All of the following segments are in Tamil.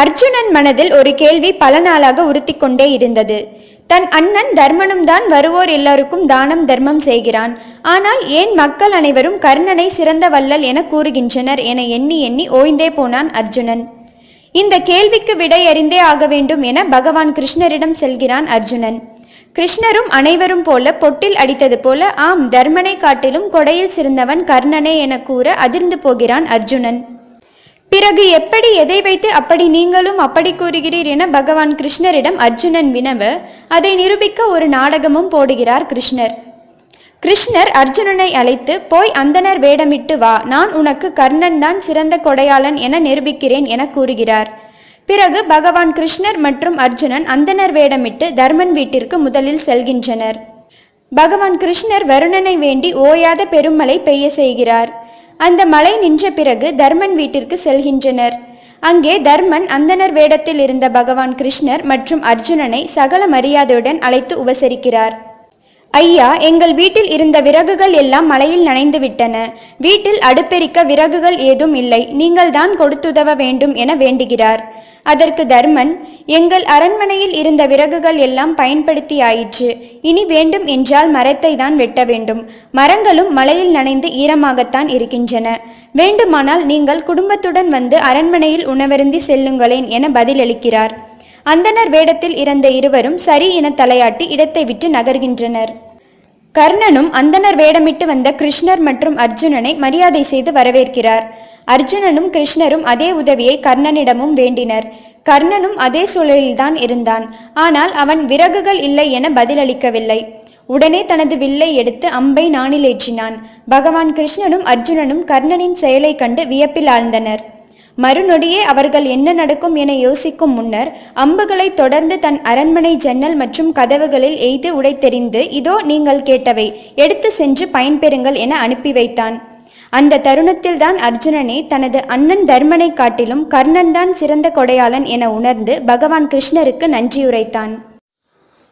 அர்ஜுனன் மனதில் ஒரு கேள்வி பல நாளாக உறுத்தி கொண்டே இருந்தது. தன் அண்ணன் தர்மனும் தான் வருவோர் எல்லாருக்கும் தானம் தர்மம் செய்கிறான். ஆனால் ஏன் மக்கள் அனைவரும் கர்ணனை சிறந்த வள்ளல் என கூறுகின்றனர் என எண்ணி எண்ணி ஓய்ந்தே போனான் அர்ஜுனன். இந்த கேள்விக்கு விடை அறிந்தே ஆக வேண்டும் என பகவான் கிருஷ்ணரிடம் செல்கிறான் அர்ஜுனன். கிருஷ்ணரும் அனைவரும் போல பொட்டில் அடித்தது போல ஆம் தர்மனை காட்டிலும் கொடையில் சிறந்தவன் கர்ணனே என கூற அதிர்ந்து போகிறான் அர்ஜுனன். பிறகு எப்படி எதை வைத்து அப்படி நீங்களும் அப்படி கூறுகிறீர் என பகவான் கிருஷ்ணரிடம் அர்ஜுனன் வினவ அதை நிரூபிக்க ஒரு நாடகமும் போடுகிறார் கிருஷ்ணர். கிருஷ்ணர் அர்ஜுனனை அழைத்து போய் அந்தனர் வேடமிட்டு வா நான் உனக்கு கர்ணன் தான் சிறந்த கொடையாளன் என நிரூபிக்கிறேன் என கூறுகிறார். பிறகு பகவான் கிருஷ்ணர் மற்றும் அர்ஜுனன் அந்தனர் வேடமிட்டு தர்மன் வீட்டிற்கு முதலில் செல்கின்றனர். பகவான் கிருஷ்ணர் வருணனை வேண்டி ஓயாத பெருமழை பெய்ய செய்கிறார். அந்த மலை நின்ற பிறகு தர்மன் வீட்டிற்கு செல்கின்றனர். அங்கே தர்மன் அந்தனர் வேடத்தில் இருந்த பகவான் கிருஷ்ணர் மற்றும் அர்ஜுனனை சகல மரியாதையுடன் அழைத்து உபசரிக்கிறார். ஐயா எங்கள் வீட்டில் இருந்த விறகுகள் எல்லாம் மழையில் நனைந்து விட்டன. வீட்டில் அடுப்பெரிக்க விறகுகள் ஏதும் இல்லை. நீங்கள் தான் கொடுத்துதவ வேண்டும் என வேண்டுகிறார். அதற்கு தர்மன் எங்கள் அரண்மனையில் இருந்த விறகுகள் எல்லாம் பயன்படுத்தி ஆயிற்று இனி வேண்டும் என்றால் மரத்தை தான் வெட்ட வேண்டும். மரங்களும் மழையில் நனைந்து ஈரமாகத்தான் இருக்கின்றன. வேண்டுமானால் நீங்கள் குடும்பத்துடன் வந்து அரண்மனையில் உணவருந்தி செல்லுங்களேன் என பதிலளிக்கிறார். அந்தனர் வேடத்தில் இறந்த இருவரும் சரி என தலையாட்டி இடத்தை விட்டு நகர்கின்றனர். கர்ணனும் அந்தனர் வேடமிட்டு வந்த கிருஷ்ணர் மற்றும் அர்ஜுனனை மரியாதை செய்து வரவேற்கிறார். அர்ஜுனனும் கிருஷ்ணரும் அதே உதவியை கர்ணனிடமும் வேண்டினர். கர்ணனும் அதே சூழலில்தான் இருந்தான். ஆனால் அவன் விறகுகள் இல்லை என பதிலளிக்கவில்லை. உடனே தனது வில்லை எடுத்து அம்பை நானிலேற்றினான் பகவான் கிருஷ்ணனும் அர்ஜுனனும் கர்ணனின் செயலை கண்டு வியப்பில் ஆழ்ந்தனர். மறுநொடியே அவர்கள் என்ன நடக்கும் என யோசிக்கும் முன்னர் அம்புகளை தொடர்ந்து தன் அரண்மனை ஜன்னல் மற்றும் கதவுகளில் எய்து உடைத்தெறிந்து இதோ நீங்கள் கேட்டவை எடுத்து சென்று பயன்பெறுங்கள் என அனுப்பி வைத்தான். அந்த தருணத்தில்தான் அர்ஜுனனே தனது அண்ணன் தர்மனை காட்டிலும் கர்ணன் தான் சிறந்த கொடையாளன் என உணர்ந்து பகவான் கிருஷ்ணருக்கு நன்றியுரைத்தான்.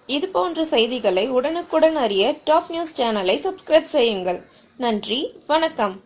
இது போன்ற செய்திகளை உடனுக்குடன் அறிய டாப் நியூஸ் சேனலை சப்ஸ்கிரைப் செய்யுங்கள். நன்றி வணக்கம்.